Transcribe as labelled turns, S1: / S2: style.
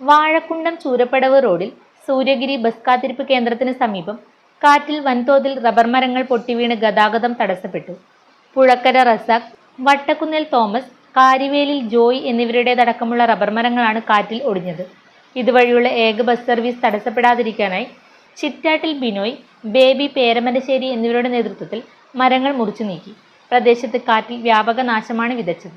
S1: വാഴക്കുണ്ടം ചൂരപ്പടവ് റോഡിൽ സൂര്യഗിരി ബസ് കാത്തിരിപ്പ് കേന്ദ്രത്തിന് സമീപം കാറ്റിൽ വൻതോതിൽ റബ്ബർ മരങ്ങൾ പൊട്ടിവീണ് ഗതാഗതം തടസ്സപ്പെട്ടു. പുഴക്കര റസാഖ് വട്ടക്കുന്നിൽ തോമസ് കാരിവേലിൽ ജോയ് എന്നിവരുടേതടക്കമുള്ള റബ്ബർ മരങ്ങളാണ് കാറ്റിൽ ഒടിഞ്ഞത്. ഇതുവഴിയുള്ള ഏക ബസ് സർവീസ് തടസ്സപ്പെടാതിരിക്കാനായി ചിറ്റാട്ടിൽ ബിനോയ് ബേബി പേരമനശ്ശേരി എന്നിവരുടെ നേതൃത്വത്തിൽ മരങ്ങൾ മുറിച്ചു നീക്കി. പ്രദേശത്ത് കാറ്റിൽ വ്യാപക നാശമാണ് വിതച്ചത്.